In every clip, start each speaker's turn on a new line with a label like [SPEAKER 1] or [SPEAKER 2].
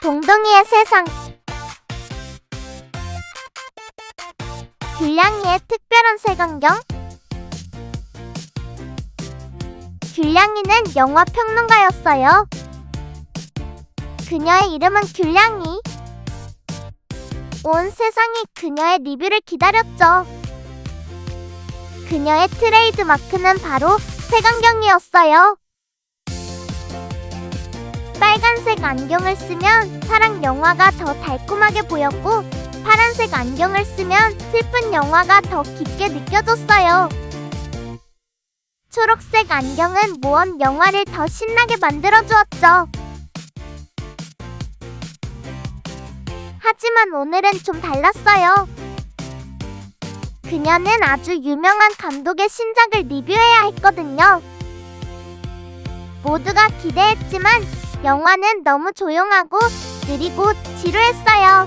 [SPEAKER 1] 동동이의 세상 귤냥이의 특별한 색안경 귤냥이는 영화 평론가였어요. 그녀의 이름은 귤냥이. 온 세상이 그녀의 리뷰를 기다렸죠. 그녀의 트레이드 마크는 바로 색안경이었어요. 빨간색 안경을 쓰면 사랑 영화가 더 달콤하게 보였고 파란색 안경을 쓰면 슬픈 영화가 더 깊게 느껴졌어요. 초록색 안경은 모험 영화를 더 신나게 만들어 주었죠. 하지만 오늘은 좀 달랐어요. 그녀는 아주 유명한 감독의 신작을 리뷰해야 했거든요. 모두가 기대했지만 영화는 너무 조용하고 느리고 지루했어요.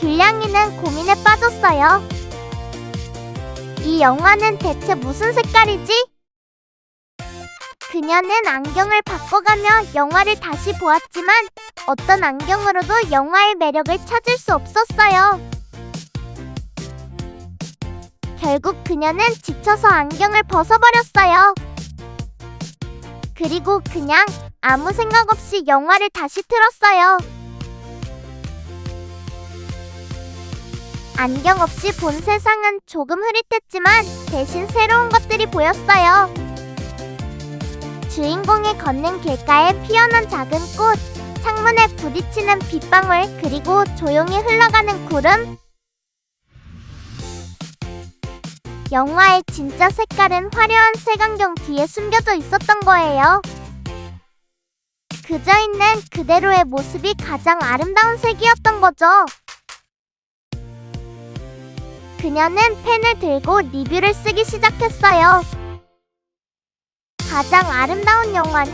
[SPEAKER 1] 귤냥이는 고민에 빠졌어요. 이 영화는 대체 무슨 색깔이지? 그녀는 안경을 바꿔가며 영화를 다시 보았지만 어떤 안경으로도 영화의 매력을 찾을 수 없었어요. 결국 그녀는 지쳐서 안경을 벗어버렸어요. 그리고 그냥 아무 생각 없이 영화를 다시 틀었어요. 안경 없이 본 세상은 조금 흐릿했지만 대신 새로운 것들이 보였어요. 주인공이 걷는 길가에 피어난 작은 꽃, 창문에 부딪히는 빗방울, 그리고 조용히 흘러가는 구름. 영화의 진짜 색깔은 화려한 색안경 뒤에 숨겨져 있었던 거예요. 그저 있는 그대로의 모습이 가장 아름다운 색이었던 거죠. 그녀는 펜을 들고 리뷰를 쓰기 시작했어요. 가장 아름다운 영화는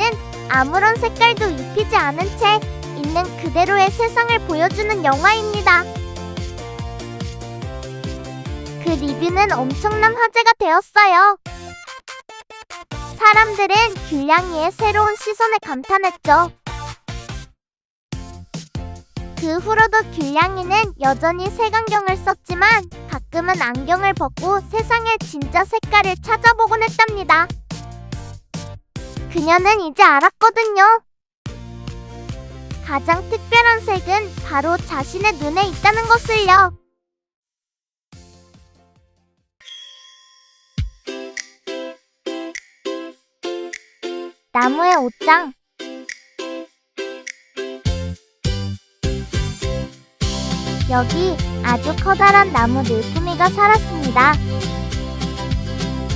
[SPEAKER 1] 아무런 색깔도 입히지 않은 채 있는 그대로의 세상을 보여주는 영화입니다. 그 리뷰는 엄청난 화제가 되었어요. 사람들은 귤냥이의 새로운 시선에 감탄했죠. 그 후로도 귤냥이는 여전히 색안경을 썼지만 가끔은 안경을 벗고 세상의 진짜 색깔을 찾아보곤 했답니다. 그녀는 이제 알았거든요. 가장 특별한 색은 바로 자신의 눈에 있다는 것을요. 나무의 옷장 여기 아주 커다란 나무 늘품이가 살았습니다.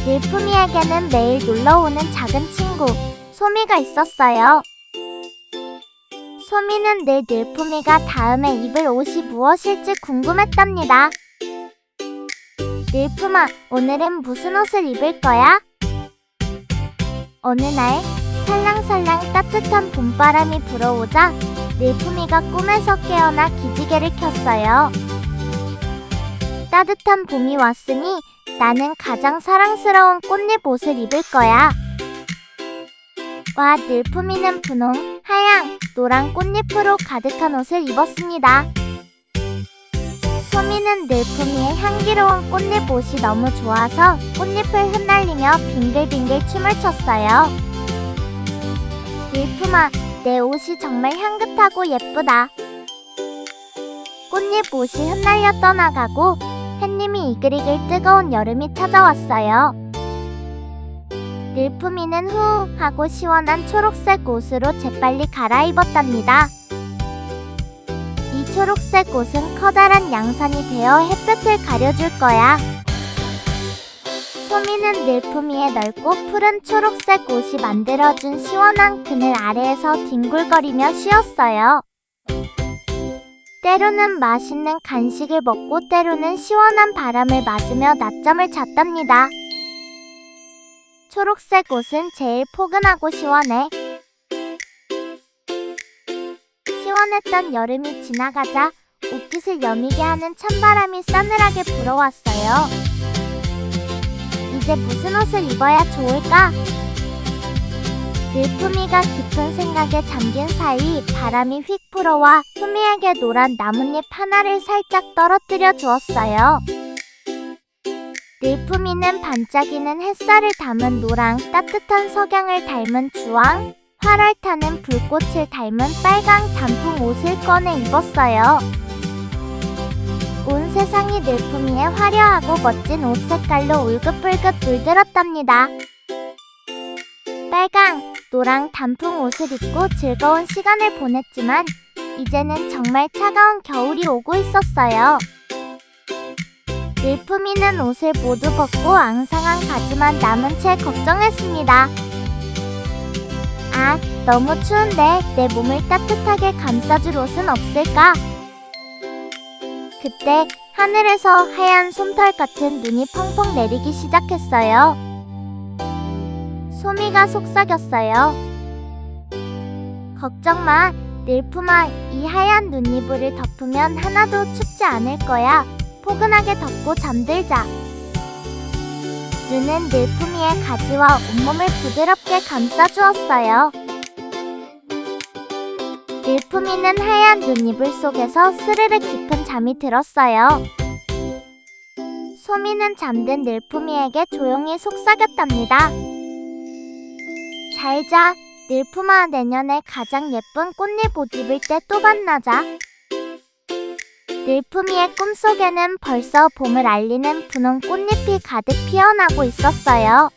[SPEAKER 1] 늘품이에게는 매일 놀러오는 작은 친구, 소미가 있었어요. 소미는 늘 늘품이가 다음에 입을 옷이 무엇일지 궁금했답니다. 늘품아, 오늘은 무슨 옷을 입을 거야? 어느 날 살랑살랑 따뜻한 봄바람이 불어오자 늘품이가 꿈에서 깨어나 기지개를 켰어요. 따뜻한 봄이 왔으니 나는 가장 사랑스러운 꽃잎 옷을 입을 거야. 와, 늘품이는 분홍, 하양, 노란 꽃잎으로 가득한 옷을 입었습니다. 소미는 늘품이의 향기로운 꽃잎 옷이 너무 좋아서 꽃잎을 흩날리며 빙글빙글 춤을 췄어요. 늘품아, 내 옷이 정말 향긋하고 예쁘다. 꽃잎 옷이 흩날려 떠나가고 햇님이 이글이글 뜨거운 여름이 찾아왔어요. 늘품이는 후 하고 시원한 초록색 옷으로 재빨리 갈아입었답니다. 이 초록색 옷은 커다란 양산이 되어 햇볕을 가려줄 거야. 소미는 늘품이의 넓고 푸른 초록색 옷이 만들어준 시원한 그늘 아래에서 뒹굴거리며 쉬었어요. 때로는 맛있는 간식을 먹고 때로는 시원한 바람을 맞으며 낮잠을 잤답니다. 초록색 옷은 제일 포근하고 시원해. 시원했던 여름이 지나가자 옷깃을 여미게 하는 찬바람이 싸늘하게 불어왔어요. 이제 무슨 옷을 입어야 좋을까? 늘품이가 깊은 생각에 잠긴 사이 바람이 휙 불어와 품이에게 노란 나뭇잎 하나를 살짝 떨어뜨려 주었어요. 늘품이는 반짝이는 햇살을 담은 노랑, 따뜻한 석양을 닮은 주황, 활활 타는 불꽃을 닮은 빨강 단풍 옷을 꺼내 입었어요. 온 세상이 늘품이의 화려하고 멋진 옷 색깔로 울긋불긋 물들었답니다. 빨강, 노랑 단풍 옷을 입고 즐거운 시간을 보냈지만 이제는 정말 차가운 겨울이 오고 있었어요. 늘품이는 옷을 모두 벗고 앙상한 가지만 남은 채 걱정했습니다. 아, 너무 추운데 내 몸을 따뜻하게 감싸줄 옷은 없을까? 그때 하늘에서 하얀 솜털 같은 눈이 펑펑 내리기 시작했어요. 소미가 속삭였어요. 걱정 마, 늘품아. 이 하얀 눈이불을 덮으면 하나도 춥지 않을 거야. 포근하게 덮고 잠들자. 눈은 늘품이의 가지와 온몸을 부드럽게 감싸주었어요. 늘품이는 하얀 눈이불 속에서 스르르 깊은 잠이 들었어요. 소미는 잠든 늘품이에게 조용히 속삭였답니다. 잘 자, 늘품아 내년에 가장 예쁜 꽃잎 옷 입을 때 또 만나자. 늘품이의 꿈속에는 벌써 봄을 알리는 분홍 꽃잎이 가득 피어나고 있었어요.